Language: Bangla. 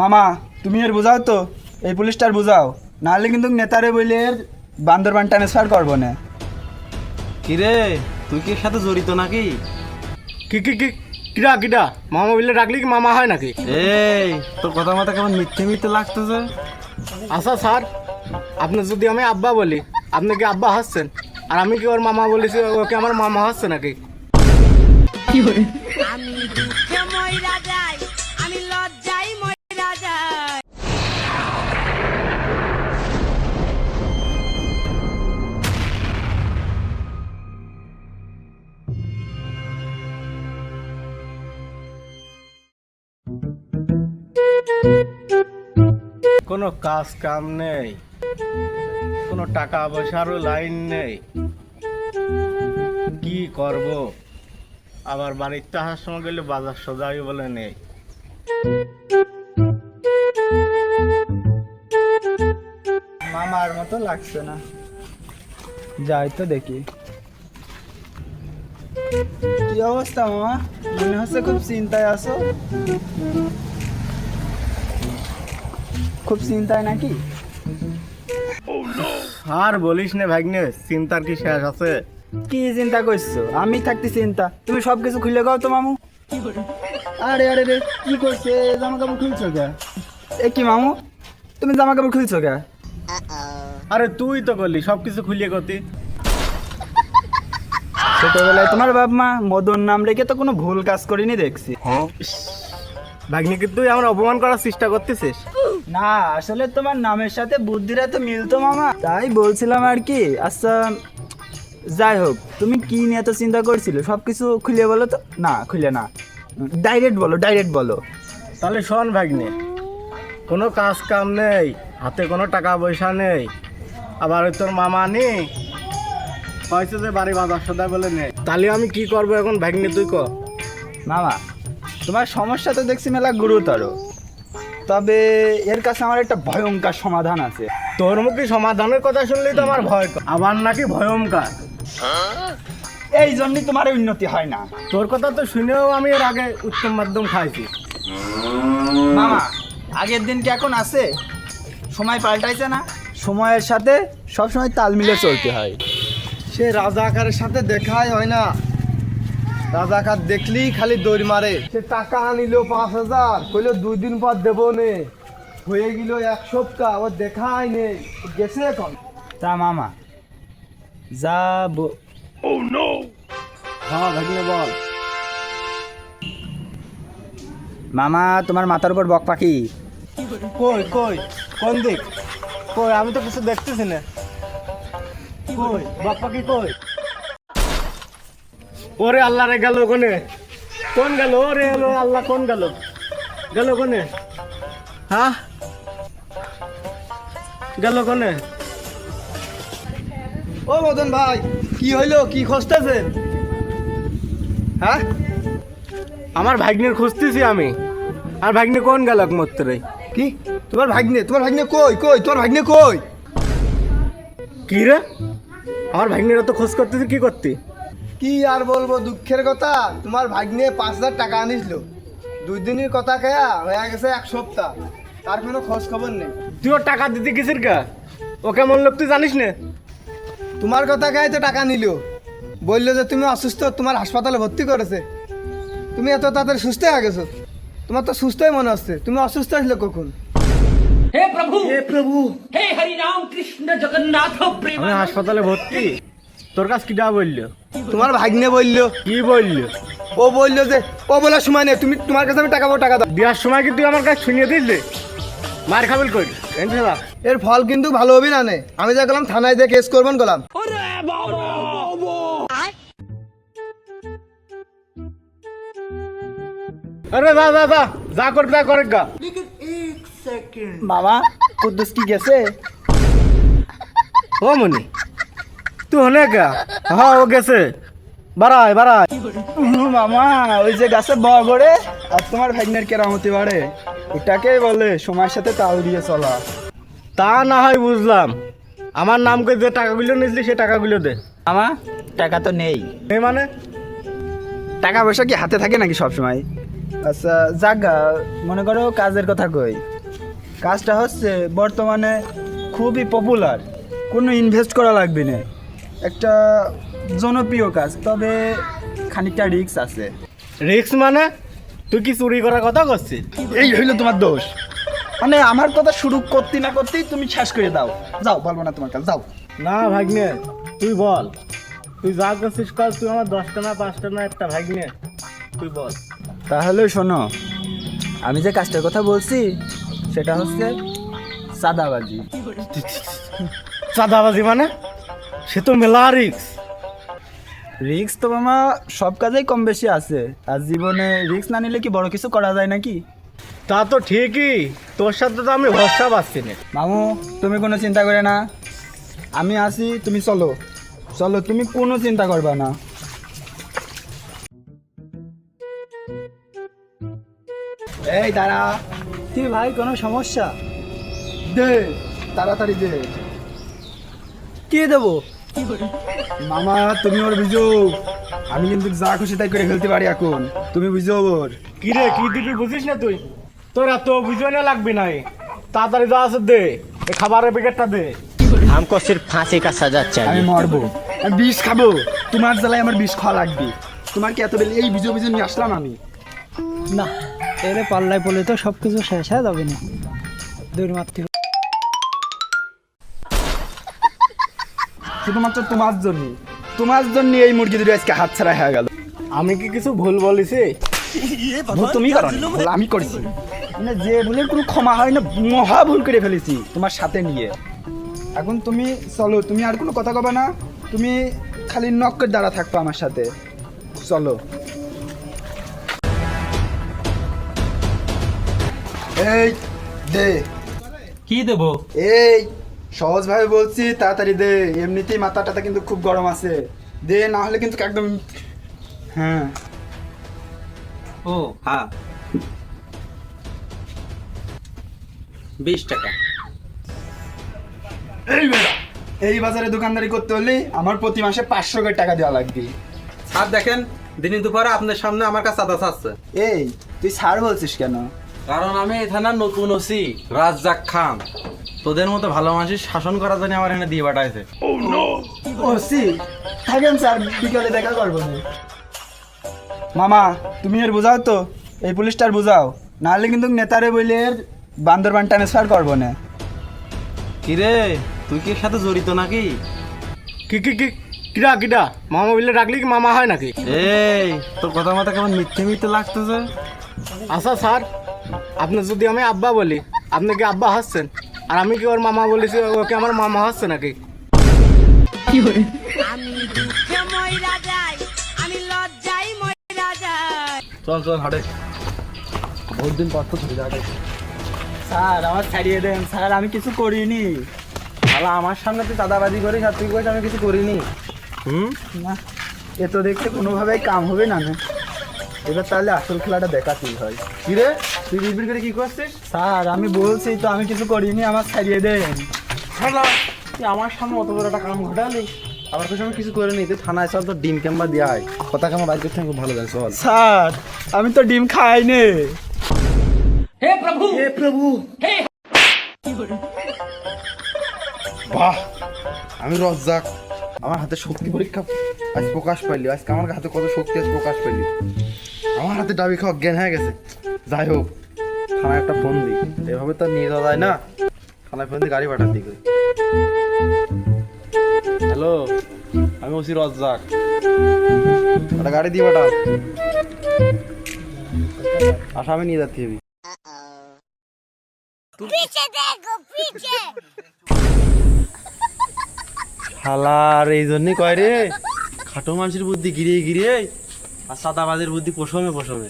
মামা তুমি এর বুঝাও তো। এই পুলিশটার বুঝাও। নাহলে কিন্তু নেতারে এর বান্দরবান ট্রান্সফার করব না। কিরে তুই কি এর সাথে জড়িত নাকি? কি কি কি কিরা কিরা মামা বললে ডাকলি কি মামা হয় নাকি? এই তোর কথা মতো কেমন মিথ্যে মিথ্যে লাগতেছে? আচ্ছা স্যার আপনি যদি আমি আব্বা বলি আপনি কি আব্বা হাসছেন? আর আমি কি ওর মামা বলেছি ওকে আমার মামা হাসছে নাকি? কি আমি কোনো কাজ কাম নেই কোনো টাকা পয়সারও লাইন নেই। কি করব? আবার বাড়িতে আসার সময় গেলে বাজার সদাই বলে নেই। মামার মতো লাগছে না। যাই তো দেখি। কি অবস্থা মামা? মনে হচ্ছে খুব চিন্তায় আছো। খুব চিন্তায় নাকি? আর বলিস না ভাগ্নে চিন্তার কি শেষ আছে? কি চিন্তা করছ? আমি থাকতে চিন্তা। তুমি সব কিছু খুলে গাও তো মামু। আরে আরে রে কি করছে? জামা কাপড় খুলছো কে? এ কি মামু? তুমি জামা কাপড় খুলছো কে? আরে তুই তো করলি সব কিছু খুলিয়ে করতি ছোটবেলায় তোমার বাপ মা মদন নাম রেখে তো কোনো ভুল কাজ করিনি দেখছি। ভাগ্নিকে তুই আমার অপমান করার চেষ্টা করতেছিস? না আসলে তোমার নামের সাথে বুদ্ধিরা তো মিলতো মামা। তাই বলছিলাম আর কি আচ্ছা যাই হোক তুমি কি নিয়ে এত চিন্তা করছিলে? সব কিছু খুলে বলো তো। না খুলে না। ডাইরেক্ট বলো ডাইরেক্ট বলো। তাহলে শোন ভাগ্নে কোনো কাজ কাম নেই হাতে কোনো টাকা পয়সা নেই। আবার ওই তোর মামা নেই কয়েছে যে বাড়ি বাজার সদা বলে নেই তাহলে আমি কি করব এখন ভাগ্নে তুই ক। মামা তোমার সমস্যা তো দেখছি মেলা গুরুতর। তবে এর কাছে আমার একটা ভয়ঙ্কর সমাধান আছে। তোর মুখে সমাধানের কথা শুনলেই তো আমার ভয় আমার নাকি ভয়ঙ্কর। এই জন্যই তোমার উন্নতি হয় না। তোর কথা তো শুনেও আমি এর আগে উত্তম মাধ্যম খাইছি। মামা আগের দিন কি এখন আছে? সময় পাল্টাইছে না? সময়ের সাথে সবসময় তাল মিলে চলতে হয়। সে রাজাকারের সাথে দেখাই হয় না। রাজাকার দেখলেই খালি দৌড় মারে। সে টাকা আনিল পাঁচ হাজার কইলো দুই দিন পর দেবো নে। হয়ে গেল এক সপ্তাহ ও দেখাই নেই গেছে এখন। তা মামা যা ব- হ্যাঁ ভাগ্নে বল। মামা তোমার মাথার উপর বক পাখি। কই কই কোন দিক? কই আমি তো কিছু দেখতেছি না। কই বাপ্পা কি কই? ওরে আল্লাহ রে গেল কোনে কোন গেল? ওরে এলো আল্লাহ কোন গেল? গেল কোনে হ্যাঁ? গেল কোনে ও মদন ভাই কি হইল? কি খুঁজতেছেন? হ্যাঁ? আমার ভাগ্নের খুঁজতেছি আমি। আর ভাগ্নে কোন গেল একমাত্রই কি? তোমার ভাগ্নে? তোমার ভাগ্নে কই? কই? তোমার ভাগ্নে কই? কি রে? আমার ভাগ্নের তো খোঁজ করতেছি কি করতি? কি আর বলব দুঃখের কথা? তোমার ভাগ্নে পাঁচ হাজার টাকা আনিসলো দুই দিনের কথা খেয়া হয়ে গেছে এক সপ্তাহ। তার কোনো খোঁজ খবর নেই। তুই ওর টাকা দিতে গেছিস গা? ও কেমন লোক তুই জানিস না? তোমার কথা খেয়ে তো টাকা নিল। বলল যে তুমি অসুস্থ তোমার হাসপাতালে ভর্তি করেছে। তুমি এত তাড়াতাড়ি সুস্থ হয়ে গেছো? তোমার তো সুস্থই মনে হচ্ছে। তুমি অসুস্থ ছিল কখন? হে প্রভু! হে প্রভু! হে হরি রাম কৃষ্ণ জগন্নাথ প্রেম হাসপাতালে ভর্তি। তোর কাছে কিটা বলল? তোমার ভাগ্নে বলল। কি বলল? ও বলল যে ও বলার সময় নেই তুমি তোমার কাছে আমি টাকা পাবো টাকা দাও। দেওয়ার সময় কি তুই আমার কাছে শুনিয়ে দিলি? মার খাবিল কই? এর ফল কিন্তু ভালো হবে না নে। আমি যা গেলাম থানায় দিয়ে কেস করবেন গেলাম। আরে যা যা যা। যা করবি তা করে গা। মামা কুদ্দুস কি গেছে? ও মনি তুই হলে গা। হ্যাঁ ও গেছে। বাড়ায় বাড়ায় মামা ওই যে গাছে বগড়ে আর তোমার ভাগ্নের কেরামতি বাড়ে। ওটাকেই বলে সময়ের সাথে তাল দিয়ে চলা। তা না হয় বুঝলাম। আমার নাম করে যে টাকাগুলো নিয়েছিলি সে টাকাগুলো দে। মামা টাকা তো নেই। এই মানে? টাকা পয়সা কি হাতে থাকে নাকি সব সময় আচ্ছা জাগা মনে করো কাজের কথা কই। কাজটা হচ্ছে বর্তমানে খুবই পপুলার কোনো ইনভেস্ট করা লাগবে না। একটা জনপ্রিয় কাজ তবে খানিকটা রিস্ক আছে। রিক্স মানে? তুই কি চুরি করার কথা করছিস? এই হইল তোমার দোষ। মানে আমার কথা শুরু করতে না করতেই তুমি শেষ করে দাও। যাও বলব না তোমার কাছে যাও। না ভাগ্নে তুই বল। তুই যা করছিস কাজ তুই আমার দশটা না পাঁচটা না একটা ভাগ্নে। তুই বল। তাহলে শোনো আমি যে কাজটার কথা বলছি সেটা হচ্ছে সাদাবাজি চাঁদাবাজি মানে? সে তো মেলা রিক্স রিক্স তো মামা সব কাজেই কম বেশি আছে। আর জীবনে রিক্স না নিলে কি বড় কিছু করা যায় নাকি? তা তো ঠিকই তোর সাথে তো আমি ভরসা পাচ্ছি না। মামু তুমি কোনো চিন্তা করে না। আমি আছি তুমি চলো। চলো তুমি কোনো চিন্তা করবা না। এই দাঁড়া। তুই ভাই কোনো সমস্যা? দে তাড়াতাড়ি দে। কে দেবো? মামা তুমি ওর বুঝো আমি কিন্তু যা খুশি তাই করে খেলতে পারি এখন তুমি বুঝো ওর কি রে কি দিবি বুঝিস না তুই তোর এত বুঝবে লাগবি নাই তাড়াতাড়ি যা আছে দে এই খাবারের প্যাকেটটা দে हमको सिर्फ फांसी का सजा আমি चाहिए মরবো আমি বিষ খাবো তোমার জ্বালায় আমার বিষ খাওয়া লাগবে তোমার কি এত বেলে এই বিজো বিজো নিয়ে আসলাম আমি না এরে পাল্লায় পড়লে তো সব কিছু শেষ হয়ে যাবে না দৌড় মারতে হবে। শুধুমাত্র তোমার জন্য। তোমার জন্য এই মুরগি দুটো আজকে হাত ছাড়া হয়ে গেল। আমি কি কিছু ভুল বলিছি? ভুল তুমি করো আমি করেছি। মানে যে ভুলের কোনো ক্ষমা হয় না মহা ভুল করে ফেলেছি তোমার সাথে নিয়ে। এখন তুমি চলো তুমি আর কোনো কথা কবে না। তুমি খালি নক্কের দ্বারা থাকব আমার সাথে। চলো। এই দে। কি দেবো? এই সহজ ভাবে বলছি তাড়াতাড়ি দে। এমনিতেই মাথা টাথা কিন্তু খুব গরম আছে। দে না হলে কিন্তু একদম হ্যাঁ। ও হ্যাঁ বিশ টাকা। এই বেটা, এই বাজারে দোকানদারি করতে হলে আমার প্রতি মাসে পাঁচশো করে টাকা দেওয়া লাগবে। আর দেখেন দিনে দুপুরে আপনার সামনে আমার কাছে চাঁদা চাচ্ছে এই তুই ছাড় বলছিস কেন? কারণ আমি এই থানার নতুন ওসি রাজ্জাক খান। তোদের মতো ভালো মানুষের শাসন করার জন্য আমার এখানে দিয়ে পাঠাইছে। ও সি থাকেন স্যার বিকালে দেখা করব। মামা তুমি এর বুঝাও তো? এই পুলিশটার বুঝাও। নাহলে কিন্তু নেতারে বইলে বান্দরবান ট্রান্সফার করব না। কিরে তুই কি এর সাথে জড়িত নাকি? কি কি কি কিরা কিরা মামা বললে ডাকলি কি মামা হয় নাকি? এই তোর কথা মতো কেমন মিথ্যে মিথ্যে লাগতেছে? আচ্ছা স্যার। আপনি যদি আমি আব্বা বলি আপনি কি আব্বা হাসছেন আর আমি কি ওর মামা বলেছি ওকে আমার মামা হাসছে নাকি? দুঃখে চল চল হাটে। বহুত দিন পর তো যাবে স্যার আমার ছাড়িয়ে দেন। স্যার আমি কিছু করিনি। শালা আমার সামনে তুই চাঁদাবাজি করিস আর তুই কইস আমি কিছু করিনি। হুম? না এ তো দেখতে কোনোভাবেই কাম হবে না না। এবার তাহলে আসল খেলাটা দেখাতেই হয়। কিরে তুই বিড়বিড় করে কি করছিস? স্যার আমি বলছি তো আমি কিছু করিনি আমার ছাড়িয়ে দেন। শালা তুই আমার সামনে অত বড় একটা কাম ঘটালি? আমার কাছে আমি কিছু করে নি তুই থানায় চল তো ডিম ক্যাম্বা দিয়ে কথা কেমন বাইক করতে খুব ভালো যায় চল। স্যার আমি তো ডিম খাইনি। হে প্রভু! হে প্রভু! হে! বাহ আমি রজ্জাক। আমার হাতে শক্তি পরীক্ষা আজ প্রকাশ পাইলি আজকে আমার হাতে কত শক্তি আজ প্রকাশ পাইলি। আমার হাতে ডাবি খাওয়া জ্ঞান হয়ে গেছে। যাই হোক থানায় একটা ফোন দিই। এভাবে তো নিয়ে যাওয়া যায় না। থানায় ফোন দিয়ে গাড়ি পাঠার দিকে হ্যালো আমি ওসি রজ্জাক। একটা গাড়ি দিয়ে পাঠা আসামে নিয়ে যাচ্ছি আমি পিছে দেখো পিছে। শালার এই জন্যই কয় রে? খাটো মানুষের বুদ্ধি গিরিয়ে গিরিয়ে, আর সাদাবাদের বুদ্ধি পশমে পশমে